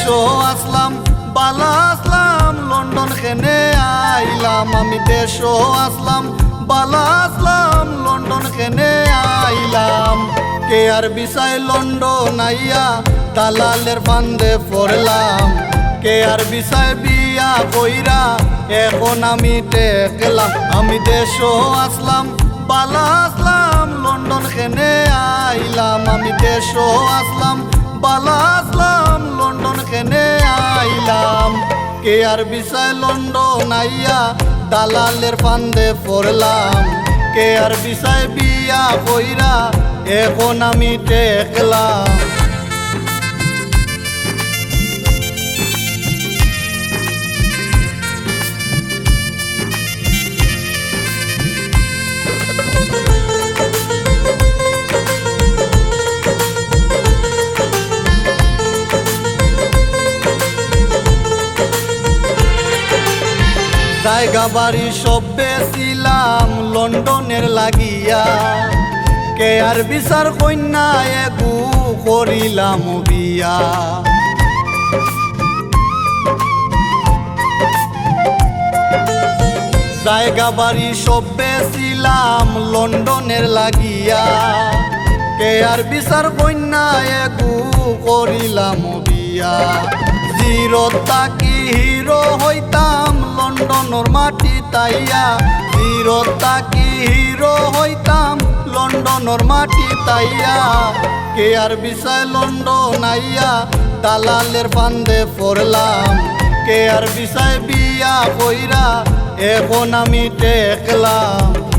দেশও আসলাম, বালা আসলাম, লন্ডন খেনে আইলাম। আমি দেশও আসলাম, বালা আসলাম, লন্ডন খেনে আইলাম। কে আর বিসাই লন্ডন আইয়া দালালের বান্ধে পড়লাম। কে আর বিসাই বিয়া কইরা এখন আমি দেখলাম আমি দেশও আসলাম, বালা আসলাম, লন্ডন খেনে আইলাম। আমি দেশও আসলাম, বালা আসলাম কে আর বিষয় লন্ডন আইয়া দালালের ফান্দে পড়লাম? কে আর বিষয় বিয়া বইরা এখন আমি টেকলাম? জায়গা বাড়ি সব বেছিলাম লন্ডনের লাগিয়া। কে আর বিচার কন্যা একু করিলাম বিয়া। জায়গা বাড়ি সব বেছিলাম লন্ডনের লাগিয়া। কে আর বিচার কন্যা একু করিলাম বিয়া। জিরত তাকি হিরো হইতাম লন্ডনের মাটি তাইয়া হিরো তাকি হিরো হইতাম? লন্ডনের মাটি তাইয়া, কে আর বিষয় লন্ডন আইয়া, দালালের ফান্দে পড়লাম? কে আর বিষয় বিয়া বইরা এখন আমি টেকলাম।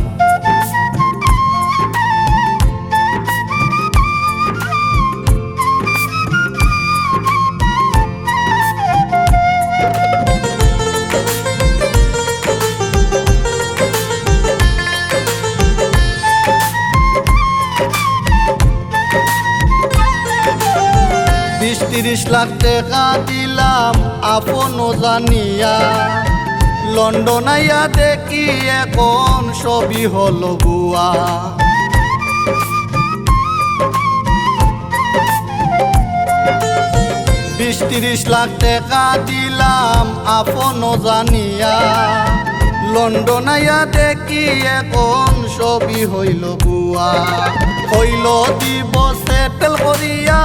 তিরিশ লাখ টাকা দিলাম আপন জানিয়া। লন্ডন আইয়া দেখি এখন ছবি হলো বুয়া বিশ তিরিশ লাখ টাকা দিলাম আপন জানিয়া। লন্ডন আইয়া দেখি এখন ছবি হইল বুয়া হইল দিব সেটেল করিয়া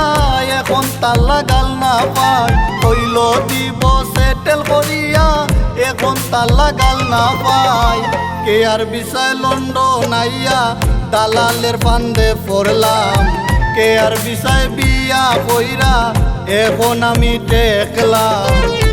এখন তাল্লা গাল না পাই হইল দিব সেটেল করিয়া এখন তাল্লা গাল না পাই কে আর বিষয় লন্ডন আইয়া দালালের ফান্দে পড়লাম। কে আর বিষয় বিয়া কইরা এখন আমি টেকলাম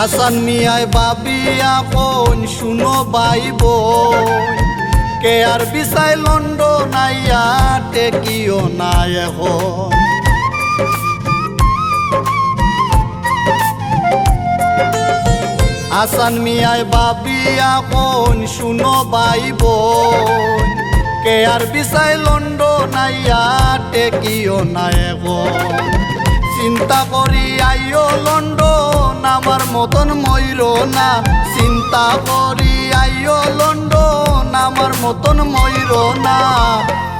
হাসান মিয়ায় বাবিয়া কোন শুনো বাইব কে আর বিসাই লন্ডন আইয়া টেকিও নাই এখন। হাসান মিয়ায় বাবিয়া কোন শুনো বাইব কে আর বিসাই লন্ডন আইয়া টেকিও নাই এখন। চিন্তা করি, আইও লন্ডন, আমার মতন ময়ূর না। চিন্তা করি, আইও লন্ডন, আমার মতন ময়ূর না।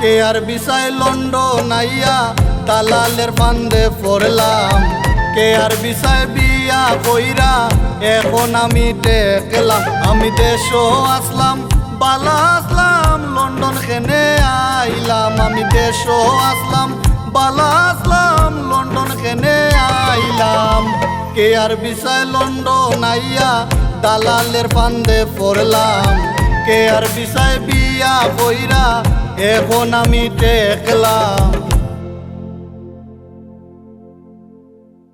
কে আর বিষয় লন্ডন আইয়া দালালের ফান্দে পড়লাম। কে আর বিষয় বিয়া কইরা এখন আমি টেকলাম। আমি দেশও আসলাম, বালা আসলাম, লন্ডন খেনে আইলাম। আমি দেশও আসলাম, বালা আসলাম, লন্ডন খেনে আইলাম কে আর বিষয় লন্ডন আইয়া দালালের পান্দে পড়লাম। কে আর বিষয় বিয়া বইরা, এখন আমি টেকলাম।